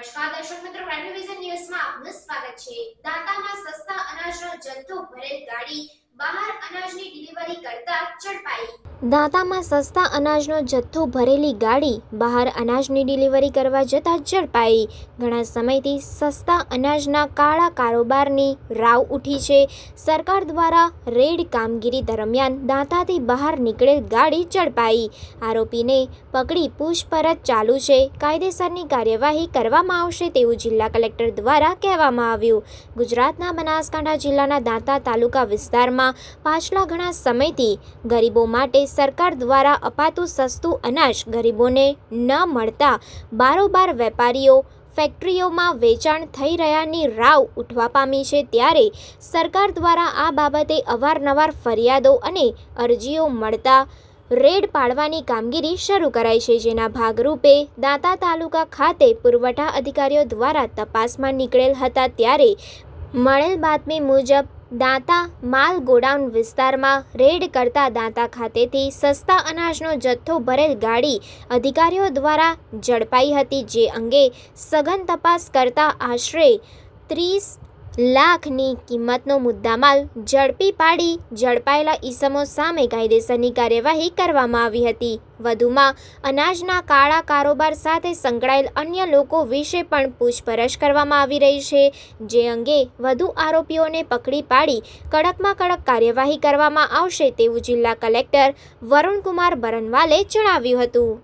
નમસ્કાર દર્શક મિત્રો પ્રાઇમ ન્યૂઝમાં આપનું સ્વાગત છે. દાંતામાં સસ્તા અનાજનો જથ્થો ભરેલ ગાડી દાંતામાં સસ્તા અનાજનો જથ્થો ભરેલી ગાડી બહાર અનાજની ડિલિવરી કરવા જતાં ઝડપાઈ. ઘણા સમયથી સસ્તા અનાજના કાળા કારોબારની રાવ ઉઠી છે. સરકાર દ્વારા રેડ કામગીરી દરમિયાન દાંતાથી બહાર નીકળેલ ગાડી ઝડપાઈ. આરોપીને પકડી પૂછપરછ ચાલુ છે. કાયદેસરની કાર્યવાહી કરવામાં આવશે તેવું જિલ્લા કલેક્ટર દ્વારા કહેવામાં આવ્યું. ગુજરાતના બનાસકાંઠા જિલ્લાના દાંતા તાલુકા વિસ્તારમાં પાછલા ઘણા સમયથી ગરીબો માટે સરકાર દ્વારા અપાતું સસ્તું અનાજ ગરીબોને ન મળતા બારોબાર વેપારીઓ ફેક્ટરીઓમાં વેચાણ થઈ રહ્યાની રાવ ઉઠવા પામી છે ત્યારે સરકાર દ્વારા આ બાબતે અવારનવાર ફરિયાદો અને અરજીઓ મળતા રેડ પાડવાની કામગીરી શરૂ કરાઈ છે, જેના ભાગરૂપે દાંતા તાલુકા ખાતે પુરવઠા અધિકારીઓ દ્વારા તપાસમાં નીકળેલ હતા ત્યારે મળેલ બાતમી મુજબ દાંતા માલ ગોડાઉન વિસ્તારમાં રેડ કરતા દાંતા ખાતેથી સસ્તા અનાજનો જથ્થો ભરેલ ગાડી અધિકારીઓ દ્વારા ઝડપાઈ હતી, જે અંગે સઘન તપાસ કરતા આશરે ત્રીસ લાખની કિંમતનો મુદ્દામાલ ઝડપી પાડી ઝડપાયેલા ઈસમો સામે કાયદેસરની કાર્યવાહી કરવામાં આવી હતી. વધુમાં, અનાજના કાળા કારોબાર સાથે સંકળાયેલ અન્ય લોકો વિશે પણ પૂછપરછ કરવામાં આવી રહી છે, જે અંગે વધુ આરોપીઓને પકડી પાડી કડકમાં કડક કાર્યવાહી કરવામાં આવશે તેવું જિલ્લા કલેક્ટર વરુણકુમાર બરનવાલે જણાવ્યું હતું.